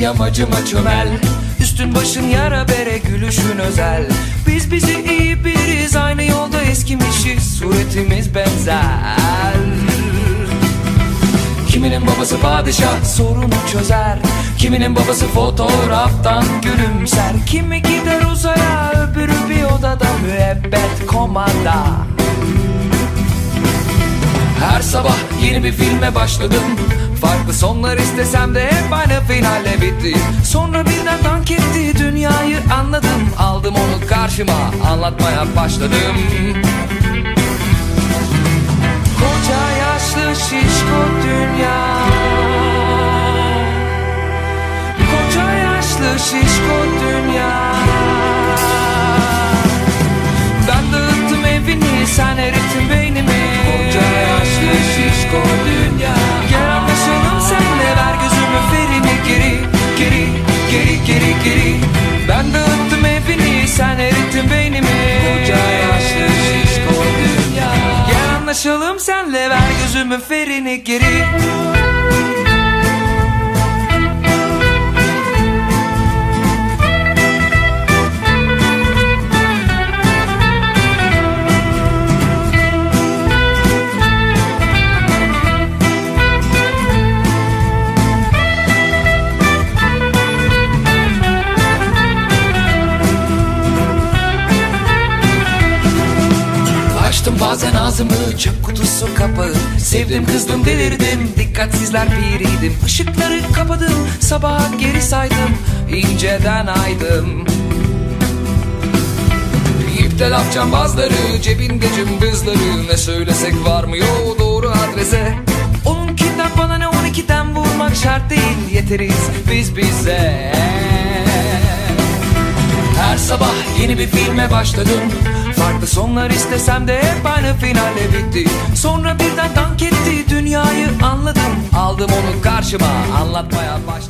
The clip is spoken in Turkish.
yamacıma çömel. Üstün başın yara bere gülüşün özel. Biz bizi iyi biriz aynı yolda eskimişiz. Suretimiz benzer. Kiminin babası padişah sorunu çözer. Kiminin babası fotoğraftan gülümser. Kimi gider uzaya öbürü bir odada müebbet komada Her sabah yeni bir filme başladım Farklı sonlar istesem de hep aynı finalle bitti. Sonra birden dank etti dünyayı anladım. Aldım onu karşıma anlatmaya başladım anlaşalım senle. Ver gözümün ferini geri bazen ağzımı çöp kutusu kapağı Sevdim kızdım delirdim dikkatsizler biriydim Işıkları kapadım sabaha geri saydım inceden aydım. İpte laf cambazları cebinde cımbızları. Ne söylesek varmıyor doğru adrese. Onunkinden bana ne on ikiden vurmak şart değil. Yeteriz biz bize. Her sabah yeni bir filme başladım Farklı sonlar istesem de hep aynı finalle bitti Sonra birden dank etti dünyayı anladım. Aldım onu karşıma anlatmaya başladım